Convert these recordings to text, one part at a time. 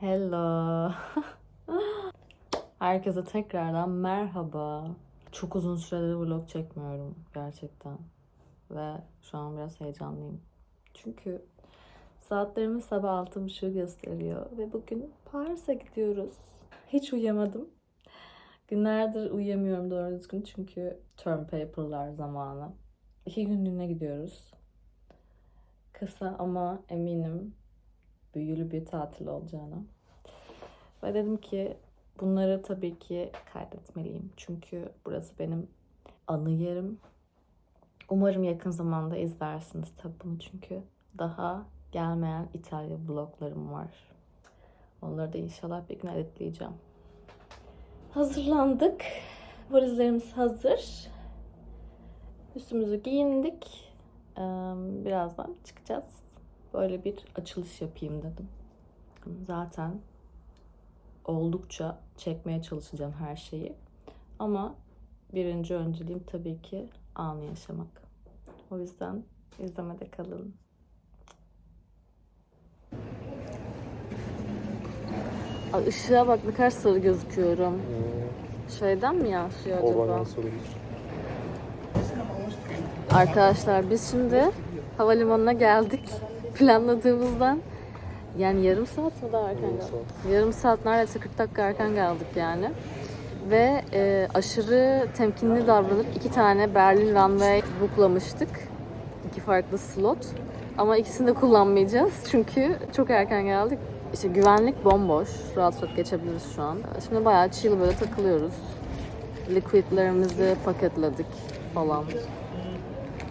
Hello. Herkese tekrardan merhaba. Çok uzun süredir vlog çekmiyorum gerçekten. Ve şu an biraz heyecanlıyım. Çünkü saatlerimiz sabah altı buçuğu gösteriyor. Ve bugün Paris'e gidiyoruz. Hiç uyuyamadım. Günlerdir uyuyamıyorum doğru düzgün çünkü term paper'lar zamanı. İki günlüğüne gidiyoruz. Kısa ama eminim büyülü bir tatil olacağına. Ve dedim ki bunları tabii ki kaydetmeliyim. Çünkü burası benim anı yerim. Umarım yakın zamanda izlersiniz tabii bunu çünkü daha gelmeyen İtalya vloglarım var. Onları da inşallah bir gün editleyeceğim. Hazırlandık. Valizlerimiz hazır. Üstümüzü giyindik. Birazdan çıkacağız. Böyle bir açılış yapayım dedim. Zaten oldukça çekmeye çalışacağım her şeyi. Ama birinci önceliğim tabii ki anı yaşamak. O yüzden izlemede kalın. Ay, ışığa bak ne kadar sarı gözüküyorum. Şeyden mi yansıyor acaba? Arkadaşlar biz şimdi havalimanına geldik. Planladığımızdan yani yarım saat mi daha erken Yarım geldik? Yarım saat neredeyse 40 dakika erken geldik yani. Ve e, aşırı temkinli davranıp iki tane Berlin runway booklamıştık. İki farklı slot. Ama ikisini de kullanmayacağız çünkü çok erken geldik. İşte güvenlik bomboş. Rahat rahat geçebiliriz şu an. Şimdi bayağı chill böyle takılıyoruz. Liquidlerimizi paketledik falan.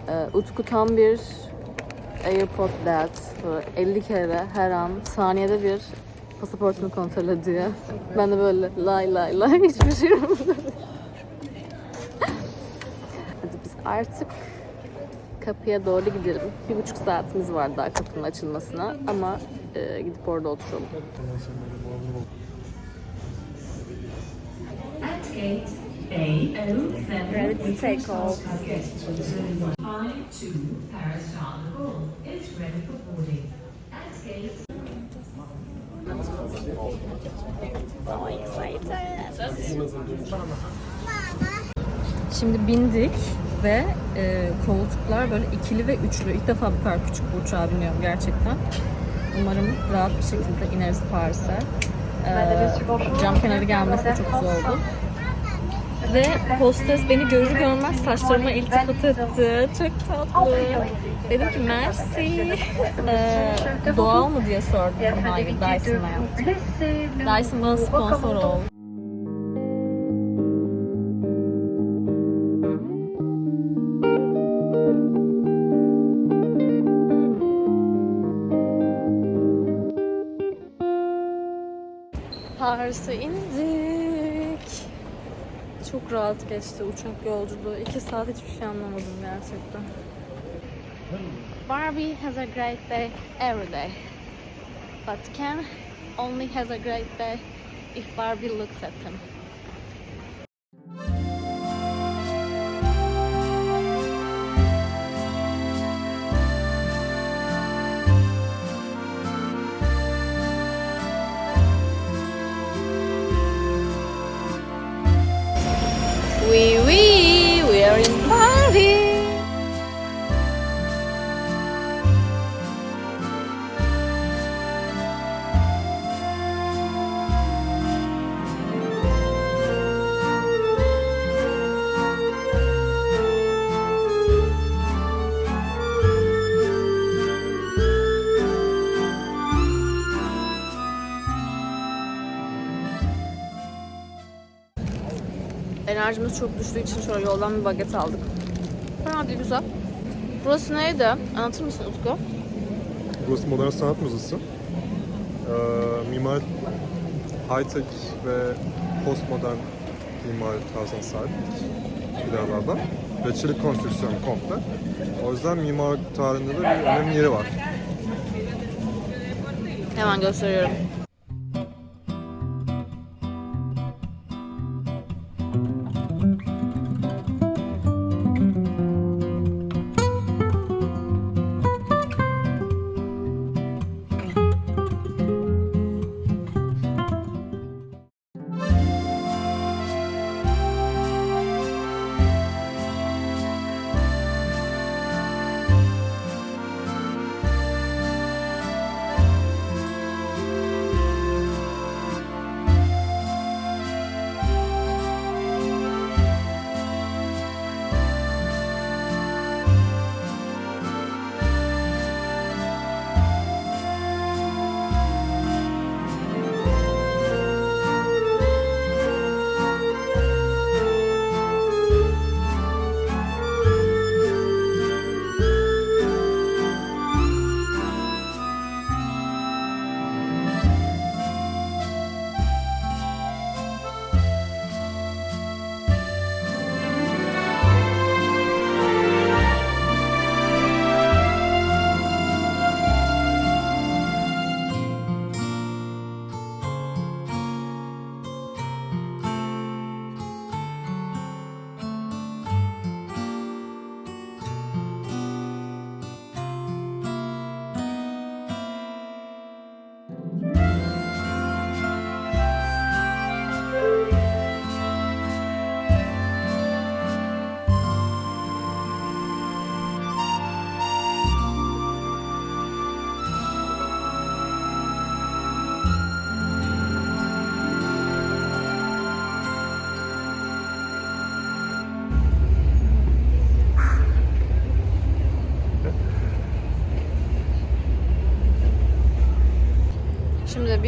Ee, Utku tam bir AirPod dad. Böyle 50 kere her an saniyede bir pasaportunu kontrol ediyor. Ben de böyle lay lay lay hiçbir şey yok. Hadi biz artık kapıya doğru gidelim. Bir buçuk saatimiz var daha kapının açılmasına ama e, gidip orada oturalım. At gate A07 Ready to take off. Flight to Paris Charles de Gaulle is ready for boarding. At gate Şimdi bindik ve e, koltuklar böyle ikili ve üçlü. İlk defa bu kadar küçük bir uçağa biniyorum gerçekten. Umarım rahat bir şekilde ineriz Paris'e. E, cam kenarı gelmesi de çok güzel oldu. Ve hostes beni görür görmez saçlarıma iltifat etti. Çok tatlı. Dedim ki merci. E, doğal mı diye sordum. Hayır Dyson'la yaptım. Dyson bana sponsor oldu. Paris'e indik. Çok rahat geçti uçak yolculuğu. İki saat hiçbir şey anlamadım gerçekten. Barbie has a great day every day. But Ken only has a great day if Barbie looks at him. Enerjimiz çok düştüğü için şöyle yoldan bir baget aldık. Fena değil güzel. Burası neydi? Anlatır mısın Utku? Burası Modern Sanat Müzesi. Ee, mimar high-tech ve postmodern mimar tarzına sahip binalardan. Ve çelik konstrüksiyon komple. O yüzden mimar tarihinde de bir önemli yeri var. Hemen gösteriyorum.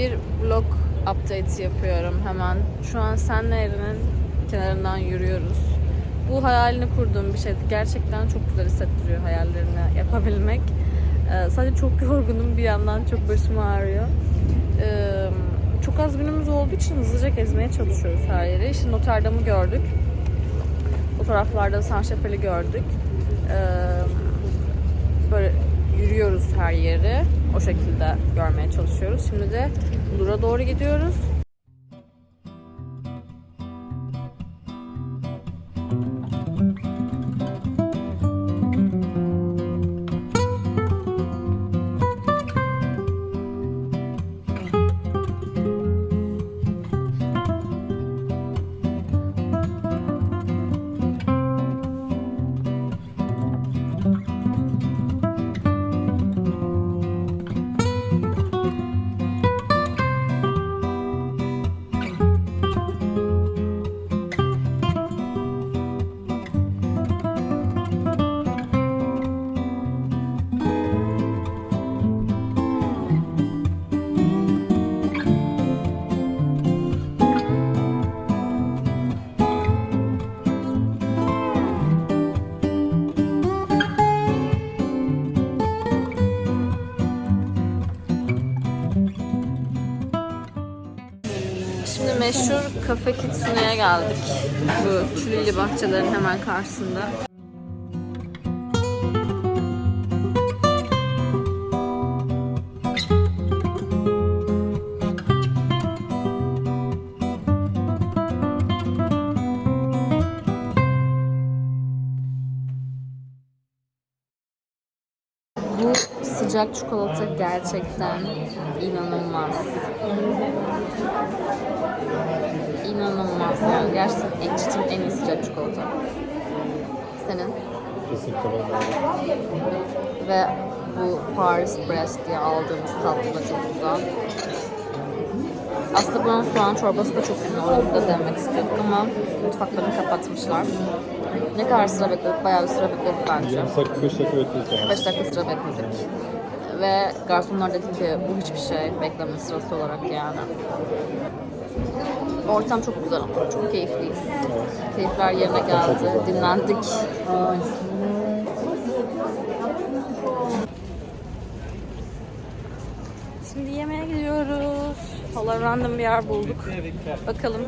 Bir vlog update yapıyorum hemen. Şu an Sen Nehri'nin kenarından yürüyoruz. Bu hayalini kurduğum bir şeydi. Gerçekten çok güzel hissettiriyor hayallerini yapabilmek. Ee, sadece çok yorgunum bir yandan çok başım ağrıyor. Ee, çok az günümüz olduğu için hızlıca gezmeye çalışıyoruz her yeri. İşte Notre Dame'ı gördük. O taraflarda Saint Chapel'i gördük. Ee, böyle yürüyoruz her yeri. O şekilde görmeye çalışıyoruz. Şimdi de Louvre'a doğru gidiyoruz. Cafe Kitsune'ye geldik. Bu Çülili Bahçelerin hemen karşısında. Bu sıcak çikolata gerçekten inanılmaz. İnanılmaz yani. Gerçekten içtiğim en iyi sıcak çikolata. Senin? Kesinlikle ben Ve bu Paris Brest diye aldığımız tatlı da çok güzel. Aslında bunun soğan çorbası da çok ünlü. Onu da denemek istiyorduk ama mutfaklarını kapatmışlar. Ne kadar sıra bekledik? Bayağı bir sıra bekledik bence. Yarım saat 45 dakika bekledik yani. 5 dakika sıra bekledik. Ve garsonlar dedi ki bu hiçbir şey bekleme sırası olarak yani. Ortam çok güzel ama çok keyifliyiz. Keyifler yerine geldi, dinlendik. Şimdi yemeğe gidiyoruz. Valla random bir yer bulduk. Bakalım.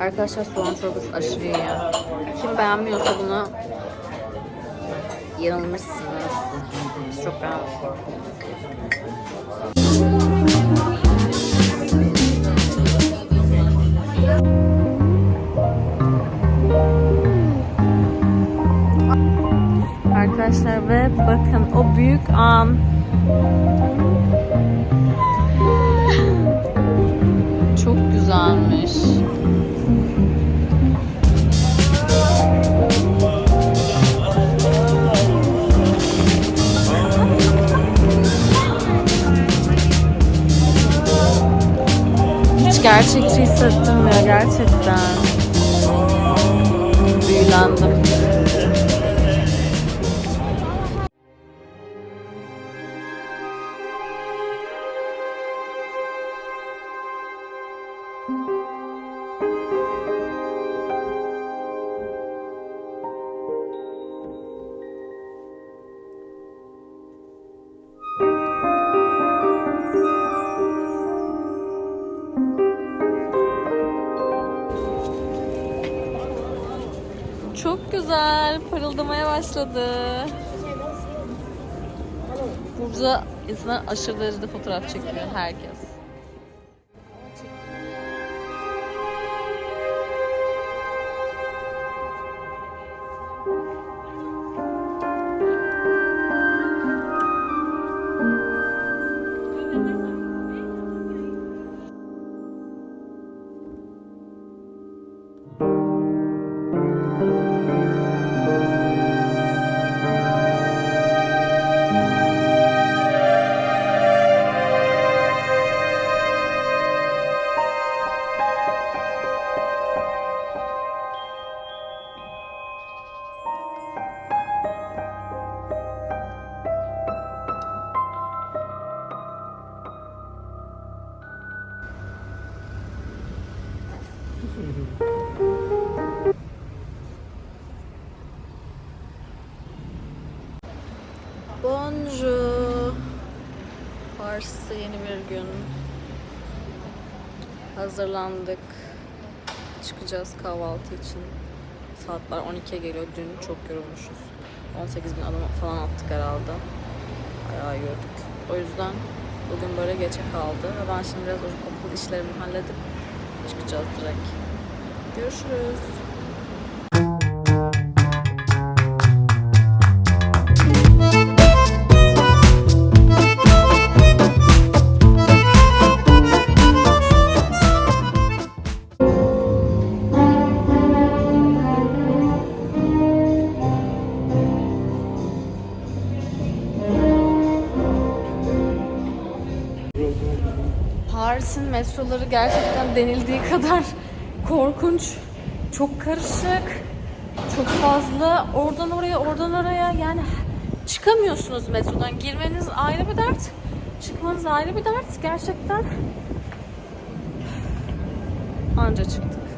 Arkadaşlar soğan çorbası aşırı iyi. Kim beğenmiyorsa bunu yanılmışsınız. Çok beğendik. Arkadaşlar ve bakın o büyük an çok güzelmiş. Gerçekçi hissettim ya gerçekten. Çok güzel. Parıldamaya başladı. Burada insanlar aşırı derecede fotoğraf çekiyor. Herkes. Hazırlandık. Çıkacağız kahvaltı için. Saatler 12'ye geliyor. Dün çok yorulmuşuz. 18 bin adım falan attık herhalde. Bayağı yürüdük. O yüzden bugün böyle geçe kaldı. Ve ben şimdi biraz okul işlerimi halledip çıkacağız direkt. Görüşürüz. Metroları gerçekten denildiği kadar korkunç, çok karışık, çok fazla oradan oraya, oradan oraya yani çıkamıyorsunuz metrodan. Girmeniz ayrı bir dert, çıkmanız ayrı bir dert gerçekten. Anca çıktık.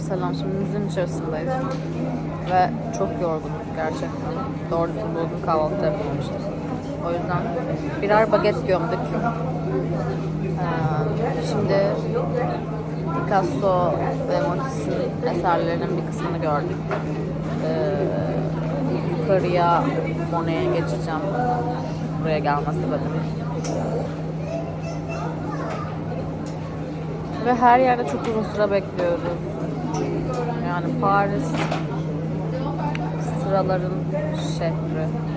Selam. Şimdi müziğin içerisindeyiz. Ve çok yorgunuz gerçekten. Doğru düzgün bugün kahvaltı yapmamıştık. O yüzden birer baget gömdük. Ee, şimdi Picasso ve Matisse'in eserlerinin bir kısmını gördük. Ee, yukarıya Monet'e geçeceğim. Buraya gelme sebebim. Ve her yerde çok uzun sıra bekliyoruz. Yani Paris sıraların şehri.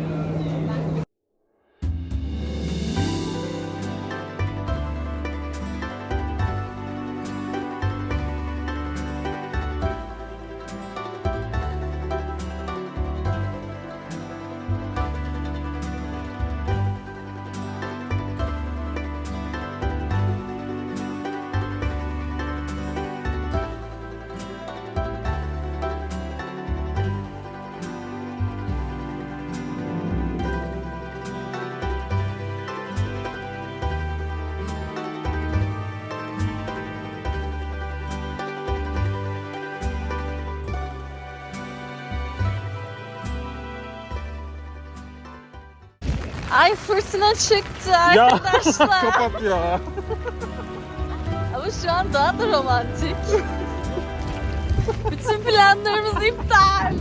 Ay fırtına çıktı arkadaşlar. Kapat ya. Ama şu an daha da romantik. Bütün planlarımız iptal.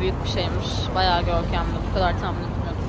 Büyük bir şeymiş. Bayağı görkemli. Bu kadar tahmin etmiyordum.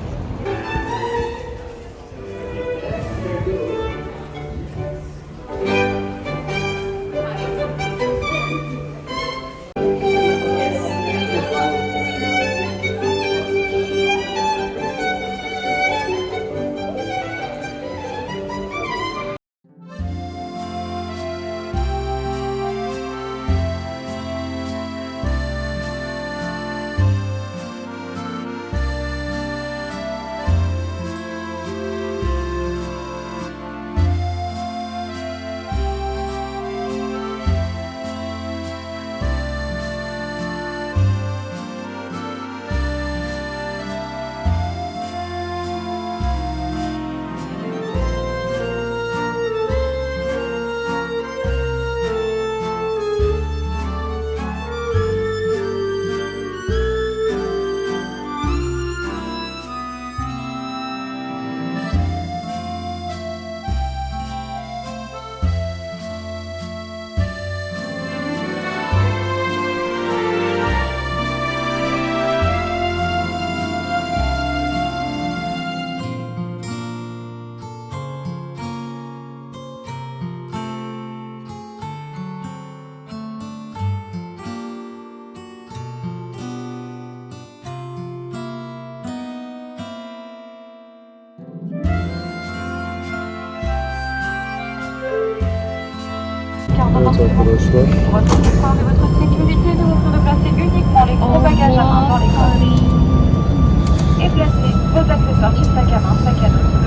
Pour votre sécurité, nous vous de placer uniquement les gros bagages à main dans les coffres. Et placez vos accessoires du sac à main, sac à dos.